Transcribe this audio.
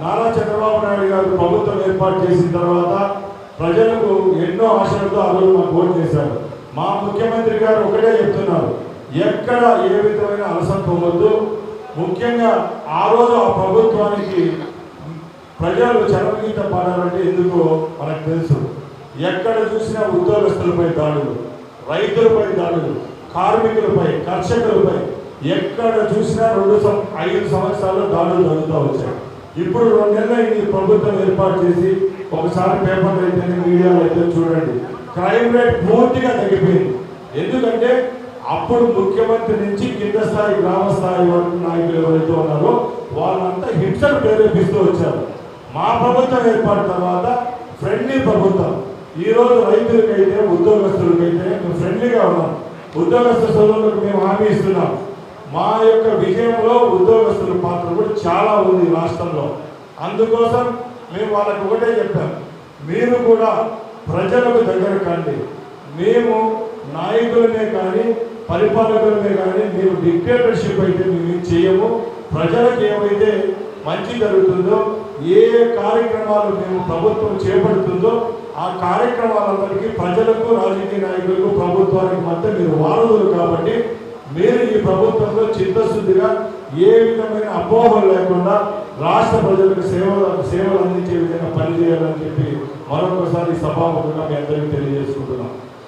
నారా చంద్రబాబు నాయుడు గారు ప్రభుత్వం ఏర్పాటు చేసిన తర్వాత ప్రజలకు ఎన్నో ఆశలతో ఆ రోజు మాకు ఓటు చేశారు. మా ముఖ్యమంత్రి గారు ఒకటే చెప్తున్నారు ఎక్కడ ఏ విధమైన అలసత్వం పొందొద్దు. ముఖ్యంగా ఆ రోజు ఆ ప్రభుత్వానికి ప్రజలు చరమగీత పాడాలంటే ఎందుకో మనకు తెలుసు. ఎక్కడ చూసినా ఉద్యోగస్తులపై దాడులు రైతులపై దాడులు కార్మికులపై కర్షకులపై ఎక్కడ చూసినా రెండు సం- ఐదు సంవత్సరాలు దాడులు జరుగుతూ వచ్చాయి. ఇప్పుడు రెండు నెలలు అయింది ప్రభుత్వం ఏర్పాటు చేసి ఒకసారి పేపర్ అయితే మీడియాలో అయితే చూడండి. క్రైమ్ రేట్ పూర్తిగా తగ్గిపోయింది. ఎందుకంటే అప్పుడు ముఖ్యమంత్రి నుంచి కింద స్థాయి గ్రామ స్థాయి వరకు నాయకులు ఎవరైతే ఉన్నారో వాళ్ళంతా హింసను ప్రేరేపిస్తూ వచ్చారు. మా ప్రభుత్వం ఏర్పాటు తర్వాత ఫ్రెండ్లీ ప్రభుత్వం. ఈ రోజు రైతులకైతే ఉద్యోగస్తులకైతే మేము ఫ్రెండ్లీగా ఉన్నాం. ఉద్యోగస్తు సోదరులకు మేము హామీ ఇస్తున్నాం. మా యొక్క విజయంలో ఉద్యోగస్తుల పాత్ర కూడా చాలా ఉంది ఈ రాష్ట్రంలో. అందుకోసం మేము వాళ్ళకి ఒకటే చెప్పాం. మీరు కూడా ప్రజలకు దగ్గర కండి. మేము నాయకులమే కానీ పరిపాలకులమే కానీ మేము డిక్టేటర్షిప్ అయితే మేము చేయము. ప్రజలకు ఏమైతే మంచి జరుగుతుందో ఏ కార్యక్రమాలు మేము ప్రభుత్వం చేపడుతుందో ఆ కార్యక్రమాలందరికీ ప్రజలకు రాజకీయ నాయకులకు ప్రభుత్వానికి మధ్య మీరు వారధులు కాబట్టి మీరు ఈ ప్రభుత్వంలో చిత్తశుద్ధిగా ఏ విధమైన అపోహలు లేకుండా రాష్ట్ర ప్రజలకు సేవలు సేవలు అందించే విధంగా పనిచేయాలని చెప్పి మరొకసారి సభాముఖంగా మీ అందరికీ తెలియజేసుకుంటున్నాం.